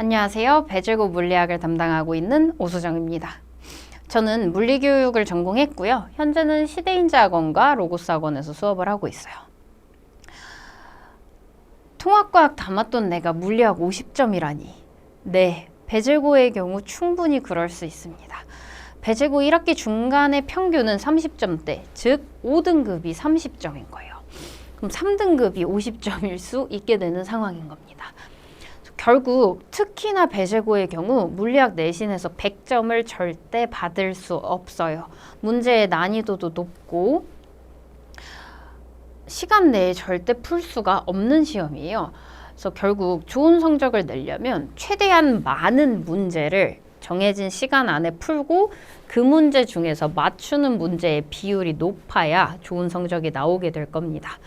안녕하세요. 배제고 물리학을 담당하고 있는 오수정입니다. 저는 물리교육을 전공했고요. 현재는 시대인자학원과 로고스 학원에서 수업을 하고 있어요. 통합과학 담았던 내가 물리학 50점이라니. 네, 배제고의 경우 충분히 그럴 수 있습니다. 배제고 1학기 중간의 평균은 30점대, 즉 5등급이 30점인 거예요. 그럼 3등급이 50점일 수 있게 되는 상황인 겁니다. 결국 특히나 배제고의 경우 물리학 내신에서 100점을 절대 받을 수 없어요. 문제의 난이도도 높고 시간 내에 절대 풀 수가 없는 시험이에요. 그래서 결국 좋은 성적을 내려면 최대한 많은 문제를 정해진 시간 안에 풀고 그 문제 중에서 맞추는 문제의 비율이 높아야 좋은 성적이 나오게 될 겁니다.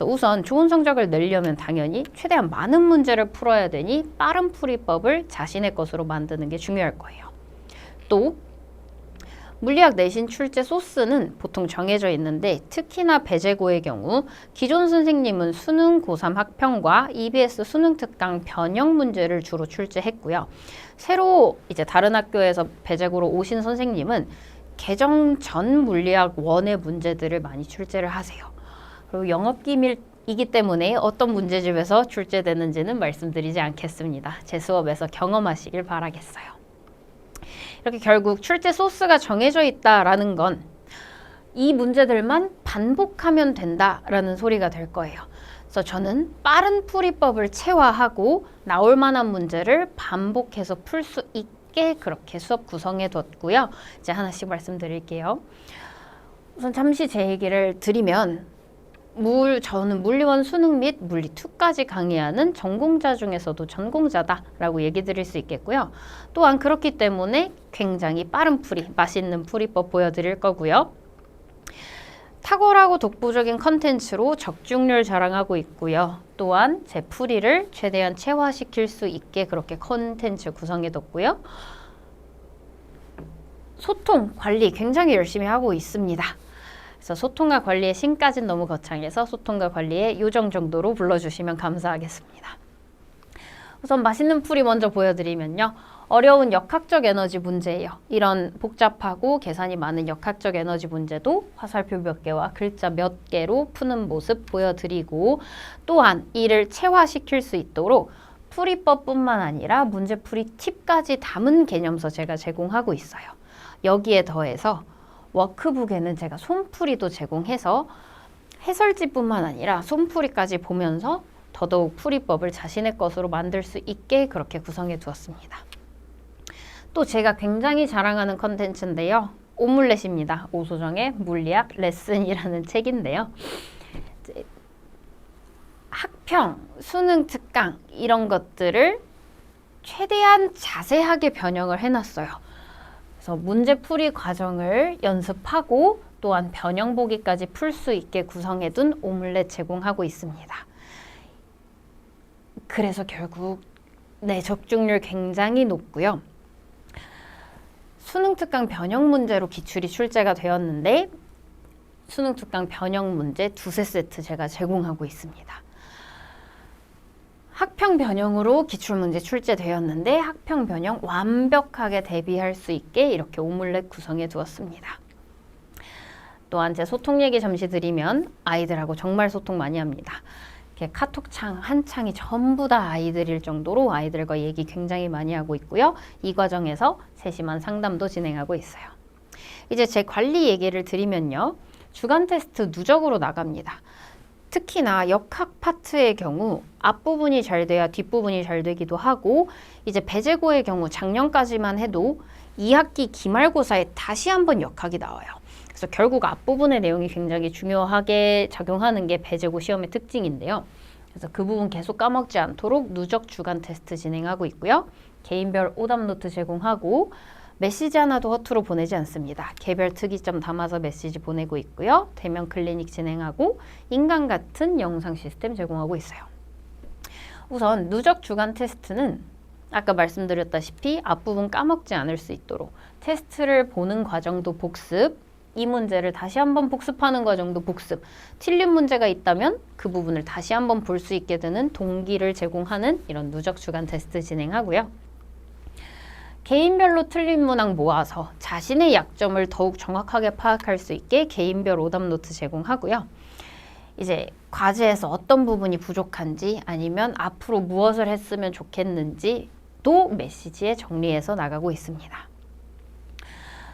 그래서 우선 좋은 성적을 내려면 당연히 최대한 많은 문제를 풀어야 되니 빠른 풀이법을 자신의 것으로 만드는 게 중요할 거예요. 또 물리학 내신 출제 소스는 보통 정해져 있는데 특히나 배제고의 경우 기존 선생님은 수능 고3 학평과 EBS 수능 특강 변형 문제를 주로 출제했고요. 새로 이제 다른 학교에서 배제고로 오신 선생님은 개정 전 물리학 원의 문제들을 많이 출제를 하세요. 그리고 영업 기밀이기 때문에 어떤 문제집에서 출제되는지는 말씀드리지 않겠습니다. 제 수업에서 경험하시길 바라겠어요. 이렇게 결국 출제 소스가 정해져 있다라는 건 이 문제들만 반복하면 된다라는 소리가 될 거예요. 그래서 저는 빠른 풀이법을 체화하고 나올 만한 문제를 반복해서 풀 수 있게 그렇게 수업 구성해 뒀고요. 이제 하나씩 말씀드릴게요. 우선 잠시 제 얘기를 드리면 물 저는 물리원 수능 및 물리 2까지 강의하는 전공자 중에서도 전공자다라고 얘기 드릴 수 있겠고요. 또한 그렇기 때문에 굉장히 빠른 풀이, 맛있는 풀이법 보여드릴 거고요. 탁월하고 독보적인 컨텐츠로 적중률 자랑하고 있고요. 또한 제 풀이를 최대한 체화시킬 수 있게 그렇게 컨텐츠 구성해뒀고요. 소통, 관리 굉장히 열심히 하고 있습니다. 그래서 소통과 관리의 신까지는 너무 거창해서 소통과 관리의 요정 정도로 불러주시면 감사하겠습니다. 우선 맛있는 풀이 먼저 보여드리면요. 어려운 역학적 에너지 문제예요. 이런 복잡하고 계산이 많은 역학적 에너지 문제도 화살표 몇 개와 글자 몇 개로 푸는 모습 보여드리고 또한 이를 체화시킬 수 있도록 풀이법뿐만 아니라 문제풀이 팁까지 담은 개념서 제가 제공하고 있어요. 여기에 더해서 워크북에는 제가 손풀이도 제공해서 해설지뿐만 아니라 손풀이까지 보면서 더더욱 풀이법을 자신의 것으로 만들 수 있게 그렇게 구성해 두었습니다. 또 제가 굉장히 자랑하는 컨텐츠인데요. 오믈렛입니다. 오소정의 물리학 레슨이라는 책인데요. 학평, 수능 특강 이런 것들을 최대한 자세하게 변형을 해놨어요. 그래서 문제풀이 과정을 연습하고 또한 변형 보기까지 풀 수 있게 구성해둔 오믈렛 제공하고 있습니다. 그래서 결국 네 적중률 굉장히 높고요. 수능 특강 변형 문제로 기출이 출제가 되었는데 수능 특강 변형 문제 두세 세트 제가 제공하고 있습니다. 학평 변형으로 기출 문제 출제되었는데 학평 변형 완벽하게 대비할 수 있게 이렇게 오믈렛 구성해 두었습니다. 또한 제 소통 얘기 잠시 드리면 아이들하고 정말 소통 많이 합니다. 이렇게 카톡창 한 창이 전부 다 아이들일 정도로 아이들과 얘기 굉장히 많이 하고 있고요. 이 과정에서 세심한 상담도 진행하고 있어요. 이제 제 관리 얘기를 드리면요. 주간 테스트 누적으로 나갑니다. 특히나 역학 파트의 경우 앞부분이 잘 돼야 뒷부분이 잘 되기도 하고 이제 배제고의 경우 작년까지만 해도 2학기 기말고사에 다시 한번 역학이 나와요. 그래서 결국 앞부분의 내용이 굉장히 중요하게 작용하는 게 배제고 시험의 특징인데요. 그래서 그 부분 계속 까먹지 않도록 누적 주간 테스트 진행하고 있고요. 개인별 오답 노트 제공하고 메시지 하나도 허투루 보내지 않습니다. 개별 특이점 담아서 메시지 보내고 있고요. 대면 클리닉 진행하고 인간 같은 영상 시스템 제공하고 있어요. 우선 누적 주간 테스트는 아까 말씀드렸다시피 앞부분 까먹지 않을 수 있도록 테스트를 보는 과정도 복습, 이 문제를 다시 한번 복습하는 거 정도 복습. 틀린 문제가 있다면 그 부분을 다시 한번 볼 수 있게 되는 동기를 제공하는 이런 누적 주간 테스트 진행하고요. 개인별로 틀린 문항 모아서 자신의 약점을 더욱 정확하게 파악할 수 있게 개인별 오답 노트 제공하고요. 이제 과제에서 어떤 부분이 부족한지 아니면 앞으로 무엇을 했으면 좋겠는지 또 메시지에 정리해서 나가고 있습니다.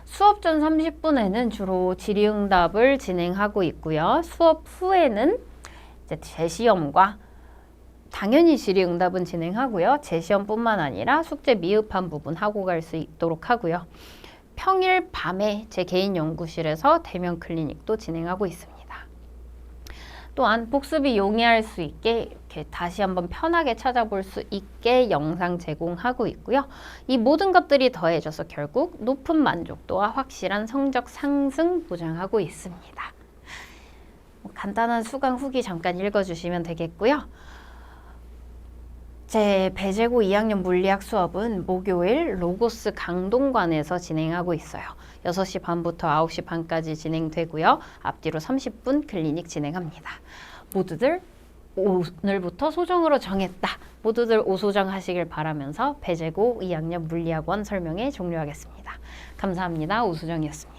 수업 전 30분에는 주로 질의응답을 진행하고 있고요. 수업 후에는 이제 재시험과 당연히 질의응답은 진행하고요. 재시험뿐만 아니라 숙제 미흡한 부분 하고 갈 수 있도록 하고요. 평일 밤에 제 개인 연구실에서 대면 클리닉도 진행하고 있습니다. 또한 복습이 용이할 수 있게 이렇게 다시 한번 편하게 찾아볼 수 있게 영상 제공하고 있고요. 이 모든 것들이 더해져서 결국 높은 만족도와 확실한 성적 상승 보장하고 있습니다. 뭐 간단한 수강 후기 잠깐 읽어주시면 되겠고요. 제 배재고 2학년 물리학 수업은 목요일 로고스 강동관에서 진행하고 있어요. 6시 반부터 9시 반까지 진행되고요. 앞뒤로 30분 클리닉 진행합니다. 모두들 오늘부터 소정으로 정했다. 모두들 오소정 하시길 바라면서 배재고 2학년 물리학원 설명회 종료하겠습니다. 감사합니다. 오수정이었습니다.